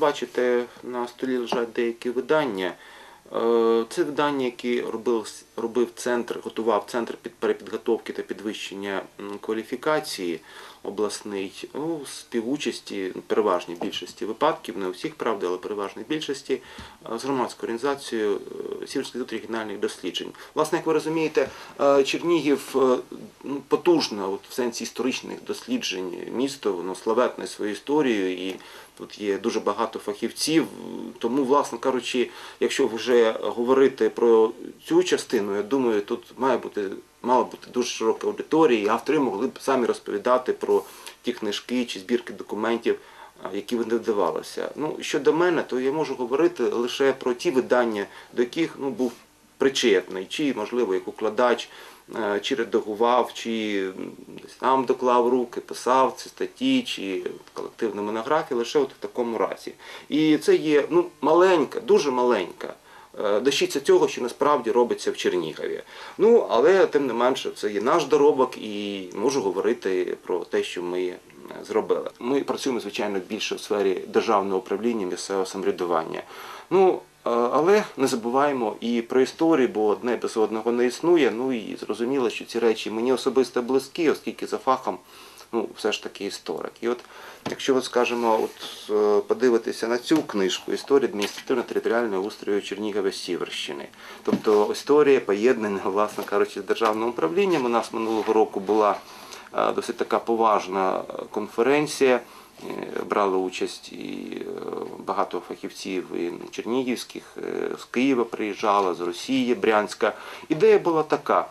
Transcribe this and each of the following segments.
бачите, на столі лежать деякі видання. Е, Це видання, які робив, робив центр, готував центр під перепідготовки та підвищення кваліфікації обласний у співучасті, переважній більшості випадків, не у всіх правда, але переважній більшості, е, з громадською організацією е, Сіверський інститут регіональних досліджень. Власне, як ви розумієте, Чернігів ну, потужно от, в сенсі історичних досліджень місто, воно славетне своєю історією і Тут є дуже багато фахівців, тому, власне кажучи, якщо вже говорити про цю частину, я думаю, тут має бути мала бути дуже широка аудиторія, і автори могли б самі розповідати про ті книжки чи збірки документів, які вони вдавалися. Ну, щодо мене, то я можу говорити лише про ті видання, до яких ну, був причетний, чи, можливо, як укладач, чи редагував, чи сам доклав руки, писав ці статті, чи колективні монографії, лише от в такому разі. І це є ну, маленька, дуже маленька. е, Дещиця цього, що насправді робиться в Чернігові. Ну, але тим не менше, це є наш доробок, і можу говорити про те, що ми е, зробили. Ми працюємо, звичайно, більше в сфері державного управління, місцевого самоврядування. Ну, е, але не забуваємо і про історію, бо одне без одного не існує. Ну і зрозуміло, що ці речі мені особисто близькі, оскільки за фахом ну, все ж таки історик. І от якщо от, скажімо, от, е, подивитися на цю книжку Історія адміністративно-територіального устрою Чернігова Сіверщини. Тобто історія поєднання, власне кажучи, з державним управлінням. У нас минулого року була е, досить така поважна е, конференція. Брали участь і багато фахівців чернігівських, е, з Києва приїжджала, з Росії, Брянська. Ідея була така.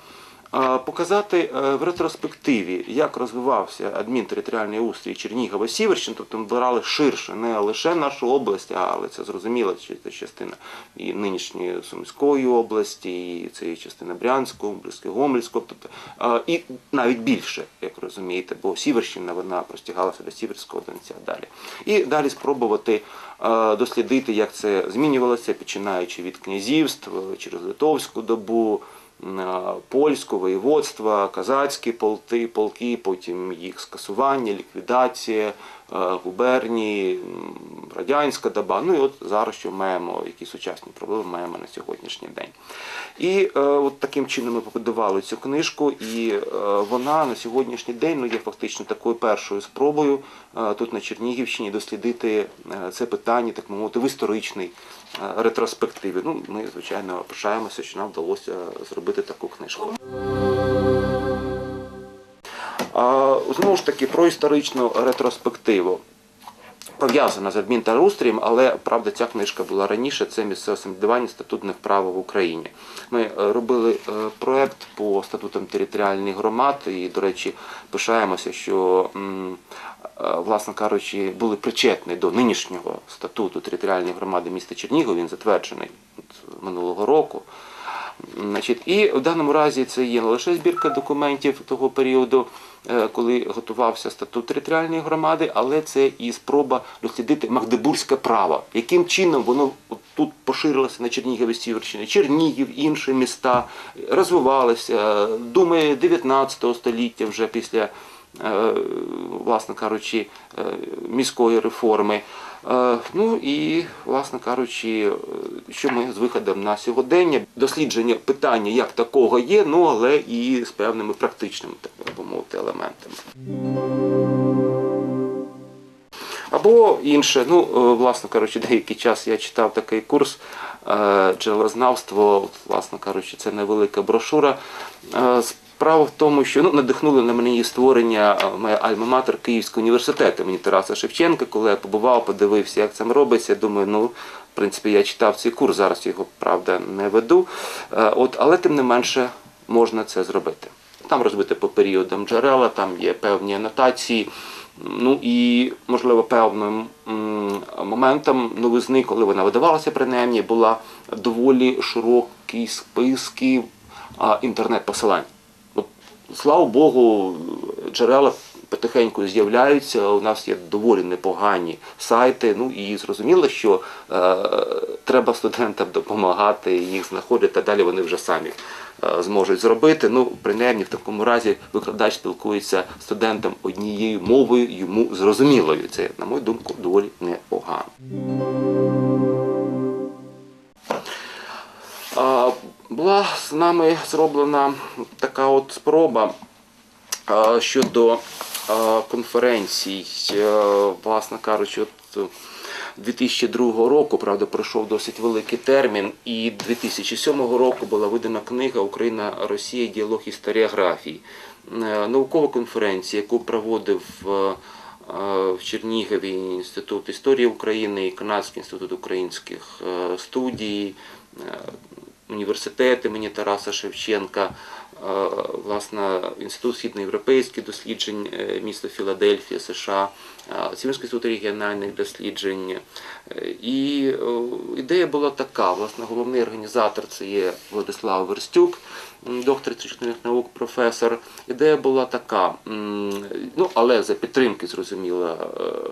Показати е, в ретроспективі, як розвивався адмінтериторіальний устрій Чернігова Сіверщин, тобто ми брали ширше, не лише нашу область, але це зрозуміло, що це частина і нинішньої Сумської області, і це і частина області, Гомельської, тобто і навіть більше, як розумієте, бо Сіверщина вона простягалася до Сіверського Донця далі. І далі спробувати дослідити, як це змінювалося, починаючи від князівств е, через Литовську добу. Е, воєводство, воєводства, казацькі полки, полки, потім їх скасування, ліквідація, губернії, радянська доба. Ну і от зараз що маємо, які сучасні проблеми маємо на сьогоднішній день. І е, от таким чином ми побудували цю книжку, і е, вона на сьогоднішній день ну, є фактично такою першою спробою е, тут на Чернігівщині дослідити е, це питання, так мовити, в історичній е, ретроспективі. Ну, ми, звичайно, пишаємося, що нам вдалося зробити таку книжку. Знову ж таки, про історичну ретроспективу. Пов'язана з адмінтерустрієм, але правда ця книжка була раніше. Це місцеве самоврядування статутних прав в Україні. Ми е, робили е, проект по статутам територіальних громад, і, до речі, пишаємося, що е, власне кажучи, були причетні до нинішнього статуту територіальної громади міста Чернігів. Він затверджений минулого року. Значить, і в даному разі це є не лише збірка документів того періоду, е, коли готувався статут територіальної громади, але це і спроба дослідити магдебурзьке право, яким чином воно тут поширилося на Чернігові Сіверщині, Чернігів, інші міста розвивалися. Думаю, 19 століття вже після. е, Власне кажучи, е, міської реформи. Ну і, власне кажучи, е, що ми з виходом на сьогодення, дослідження питання як такого є, ну але і з певними практичними так би мовити елементами. Або інше, ну, е, власне кажучи, деякий час я читав такий курс е, джерелознавство, власне кажучи, це невелика брошура. Справа в тому, що ну, надихнули на мені створення е, моя альма-матер Київського університету імені Тараса Шевченка. Коли я побував, подивився, як це робиться, думаю, ну, в принципі, я читав цей курс, зараз його, правда, не веду. Е, От, але тим не менше можна це зробити. Там розбите по періодам джерела, там є певні анотації. Ну і, можливо, певним моментом новизни, коли вона видавалася, принаймні, була доволі широкі списки інтернет-посилань. Слава Богу, джерела потихеньку з'являються. У нас є доволі непогані сайти. Ну і зрозуміло, що е, треба студентам допомагати їх знаходити, а далі вони вже самі е, зможуть зробити. Ну, принаймні, в такому разі викладач спілкується студентом однією мовою, йому зрозумілою. Це, на мою думку, доволі непогано. З нами зроблена така от спроба щодо а, конференцій, Е, власне кажучи, от е, 2002 року, правда, пройшов досить великий термін, і 2007 року була видана книга Україна Росія. Діалог історіографії. Е, Наукова конференція, яку проводив е, е, в Чернігові Інститут історії України і Канадський інститут українських е, студій, е, університет імені Тараса Шевченка, е, власне, Інститут східноєвропейських досліджень е, міста Філадельфія, США, е, Сіверський інститут регіональних досліджень. І ідея була така: власне, головний організатор це є Владислав Верстюк, доктор історичних наук, професор. Ідея була така, ну але за підтримки, зрозуміло,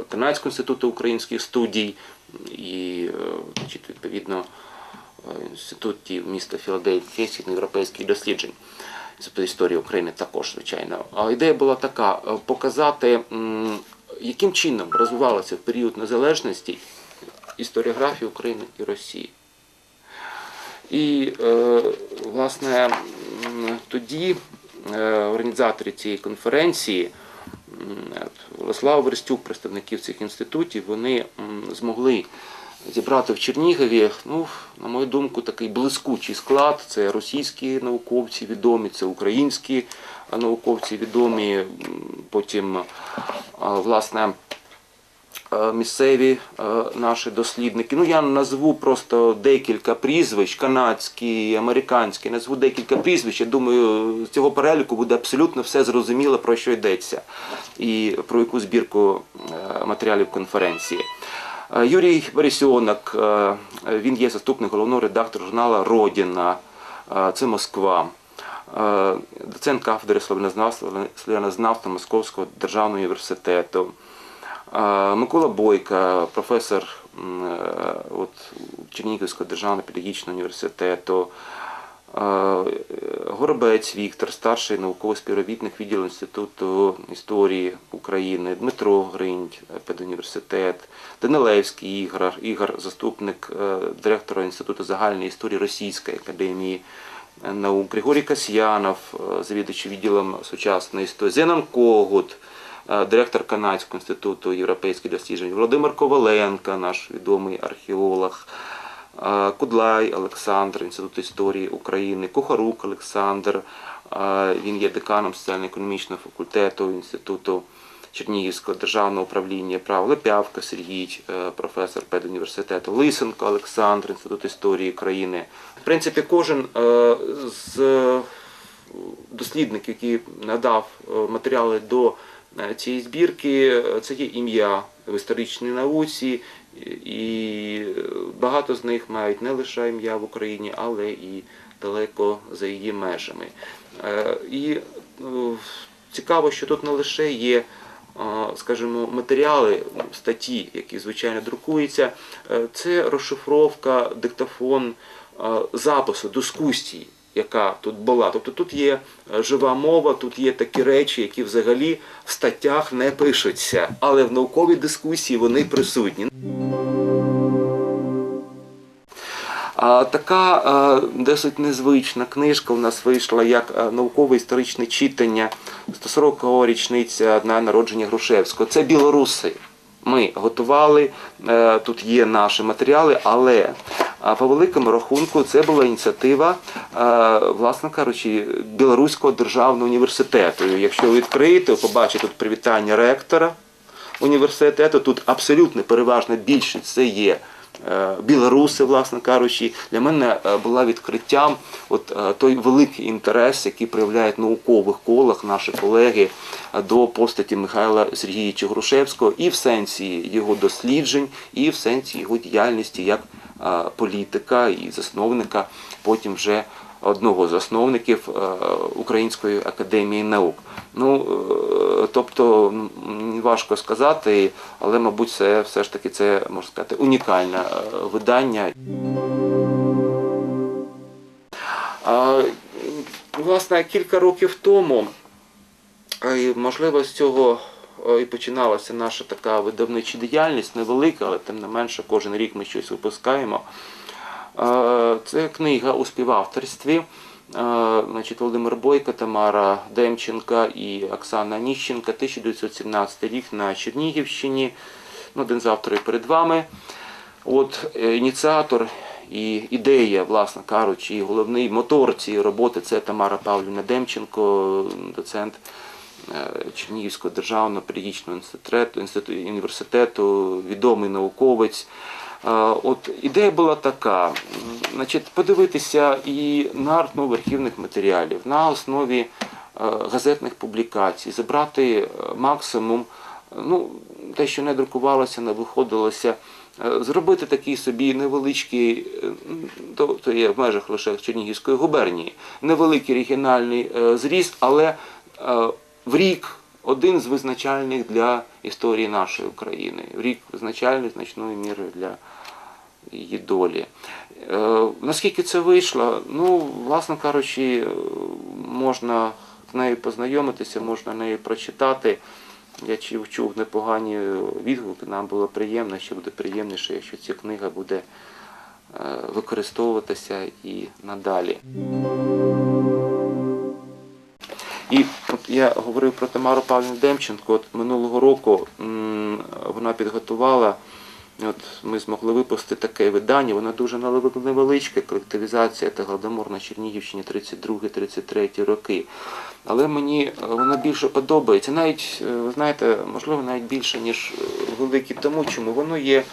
Канадського інституту українських студій і відповідно інституті міста Філадельфія східноєвропейських досліджень. Інститут історії України також, звичайно. А ідея була така: е, показати, яким чином розвивалася в період незалежності історіографія України і Росії. І, е, власне, тоді е, організатори цієї конференції, Владислав Верстюк, представників цих інститутів, вони змогли зібрати в Чернігові, ну, на мою думку, такий блискучий склад. Це російські науковці відомі, це українські е, науковці відомі, потім, е, власне, е, місцеві наші дослідники. Ну, я назву просто декілька прізвищ, канадські, американські, назву декілька прізвищ. Я думаю, з цього переліку буде абсолютно все зрозуміло, про що йдеться і про яку збірку матеріалів конференції. Е, Юрій Борисьонок, е, він є заступник головного редактора журнала Родіна, е, це Москва. Доцент кафедри слов'янознавства Московського державного університету. Микола Бойка, професор от, Чернігівського державного педагогічного університету. Е, Горобець Віктор, старший науковий співробітник відділу Інституту історії України, Дмитро Гринь, педуніверситет, Данилевський Ігор, Ігор, заступник е, директора Інституту загальної історії Російської академії наук, Григорій Касьянов, е, завідуючий відділом сучасної історії, Зенон Когут, е, директор Канадського інституту європейських досліджень, Володимир Коваленко, наш відомий археолог. Кудлай Олександр, Інститут історії України, Кухарук Олександр, він є деканом соціально-економічного факультету Інституту Чернігівського державного управління прав, Лепявка Сергій, е, професор педуніверситету, Лисенко Олександр, Інститут історії країни. В принципі, кожен е, з дослідників, який надав е, матеріали до цієї збірки, це є ім'я в історичній науці, і багато з них мають не лише ім'я в Україні, але і далеко за її межами. Е, І е, цікаво, що тут не лише є. е, Скажімо, матеріали, статті, які звичайно друкуються, це розшифровка, диктофон запису, дискусії, яка тут була. Тобто тут є жива мова, тут є такі речі, які взагалі в статтях не пишуться, але в науковій дискусії вони присутні. Така е, досить незвична книжка у нас вийшла як е, наукове історичне читання 140-го річниця дня народження Грушевського. Це білоруси. Ми готували, е, тут є наші матеріали, але по великому рахунку це була ініціатива, власне кажучи, Білоруського державного університету. Якщо ви побачите тут привітання ректора університету, тут абсолютно переважна більшість це є білоруси, власне кажучи, для мене е, була відкриттям от е, той великий інтерес, який проявляють в наукових колах наші колеги е, до постаті Михайла Сергійовича Грушевського і в сенсі його досліджень, і в сенсі його діяльності як е, політика і засновника потім вже одного з засновників е, Української академії наук. Ну, е, тобто, важко сказати, але, мабуть, це все ж таки це можна сказати унікальне е, видання. Власне, кілька років тому, можливо, з цього і починалася наша така видавнича діяльність, невелика, але тим не менше, кожен рік ми щось випускаємо. Це книга у співавторстві. Е, Значить, Володимир Бойко, Тамара Демченка і Оксана Ніщенка, 1917 рік на Чернігівщині. Ну, один з авторів перед вами. От е, ініціатор і ідея, власне кажучи, і головний мотор цієї роботи це Тамара Павлівна Демченко, доцент е, Чернігівського державного педагогічного інституту університету, відомий науковець. От ідея була така: значить, подивитися і на архів архівних матеріалів на основі е, газетних публікацій, забрати е, максимум, ну, те, що не друкувалося, не виходилося, е, зробити такий собі невеличкий, то, є в межах лише Чернігівської губернії, невеликий регіональний зріст, але в рік один з визначальних для історії нашої України, рік визначальний значною мірою для її долі. Е, наскільки це вийшло? Ну, власне кажучи, можна з нею познайомитися, можна нею прочитати. Я чув, непогані відгуки, нам було приємно, ще буде приємніше, якщо ця книга буде е, використовуватися і надалі. І я говорив про Тамару Павлівну Демченко. От минулого року вона підготувала. От ми змогли випустити таке видання. Воно дуже невели- невеличке, колективізація та Гладомор на Чернігівщині 32-33 роки. Але мені е, воно більше подобається. Навіть, е, ви знаєте, можливо, навіть більше, ніж е, великі тому, чому воно є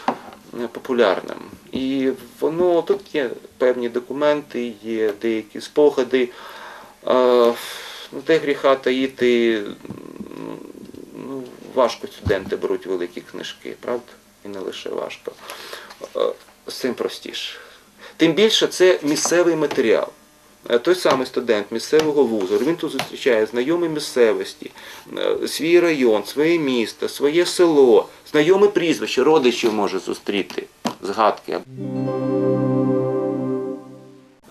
популярним. І воно тут є певні документи, є деякі спогади. Ну, те гріха таїти, ну, важко студенти беруть великі книжки, правда? І не лише важко. Е, З цим простіше. Тим більше це місцевий матеріал. Е, Той самий студент місцевого вузу, він тут зустрічає знайомі місцевості, е, свій район, своє місто, своє село, знайоме прізвище, родичів може зустріти, згадки.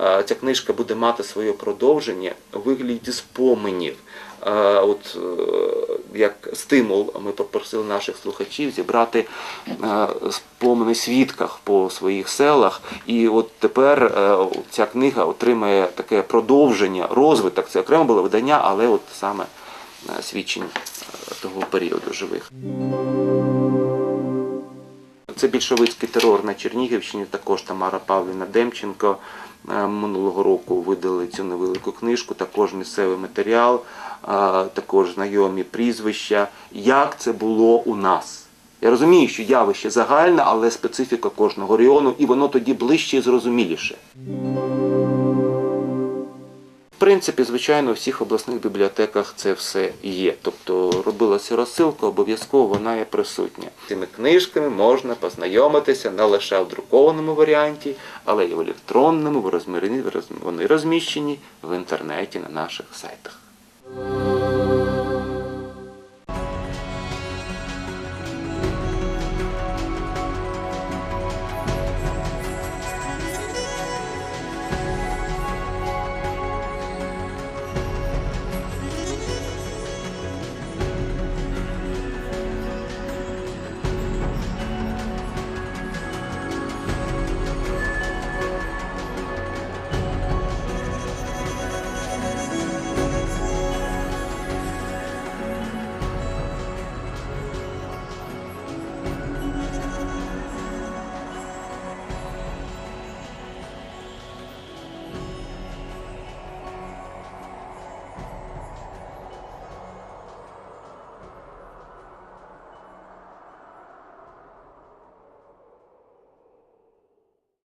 Е, Ця книжка буде мати своє продовження у вигляді споменів. Е, От е, як стимул, ми попросили наших слухачів зібрати спомини свідках по своїх селах. І от тепер ця книга отримає таке продовження, розвиток. Це окремо було видання, але от саме свідчень того періоду живих. Це більшовицький терор на Чернігівщині, також Тамара Павлівна Демченко минулого року видали цю невелику книжку, також місцевий матеріал, е, також знайомі прізвища. Як це було у нас? Я розумію, що явище загальне, але специфіка кожного району, і воно тоді ближче і зрозуміліше. Принципі, звичайно, у всіх обласних бібліотеках це все є. Тобто робилася розсилка, обов'язково вона є присутня. Цими книжками можна познайомитися не лише в друкованому варіанті, але й в електронному, вони розміщені в інтернеті на наших сайтах.